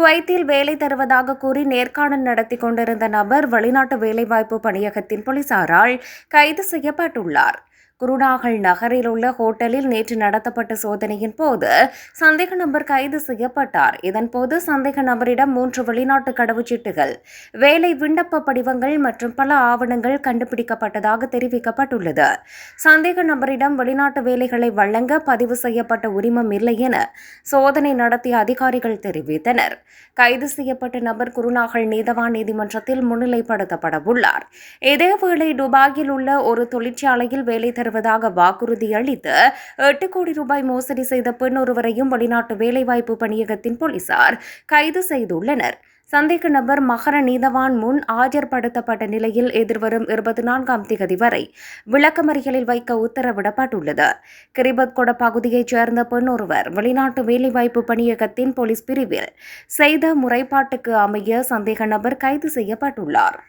குவைத்தில் வேலை தருவதாக கூறி நேர்காணல் நடத்தி கொண்டிருந்த நபர் வெளிநாட்டு வேலைவாய்ப்பு பணியகத்தின் போலீசாரால் கைது செய்யப்பட்டுள்ளார். குருநாகல் நகரில் உள்ள ஹோட்டலில் நேற்று நடத்தப்பட்ட சோதனையின் போது சந்தேக நபர் கைது செய்யப்பட்டார். இதன்போது சந்தேக நபரிடம் மூன்று வெளிநாட்டு கடவுச்சீட்டுகள் வேலை விண்ணப்ப படிவங்கள் மற்றும் பல ஆவணங்கள் கண்டுபிடிக்கப்பட்டதாக தெரிவிக்கப்பட்டுள்ளது. சந்தேக நபரிடம் வெளிநாட்டு வேலைகளை வழங்க பதிவு செய்யப்பட்ட உரிமம் இல்லை என சோதனை நடத்திய அதிகாரிகள் தெரிவித்தனர். கைது செய்யப்பட்ட நபர் குருநாகல் நீதவான் நீதிமன்றத்தில் முன்னிலைப்படுத்தப்பட உள்ளார் இதேவேளை துபாயில் உள்ள ஒரு தொழிற்சாலையில் வேலை தருவதாக வாக்குறுதி அளித்து எட்டு கோடி ரூபாய் மோசடி செய்த பெண் ஒருவரையும் வெளிநாட்டு வேலைவாய்ப்பு பணியகத்தின் போலீசார் கைது செய்துள்ளனர். சந்தேக நபர் மகர நீதவான் முன் ஆஜர்படுத்தப்பட்ட நிலையில் எதிர்வரும் இருபத்தி நான்காம் திகதி வரை விளக்கமறிகளில் வைக்க உத்தரவிடப்பட்டுள்ளது. கிரிபத்கொட பகுதியைச் சேர்ந்த பெண் ஒருவர் வெளிநாட்டு வேலைவாய்ப்பு பணியகத்தின் போலீஸ் பிரிவில் செய்த முறைப்பாட்டுக்கு அமைய சந்தேக நபர் கைது செய்யப்பட்டுள்ளார்.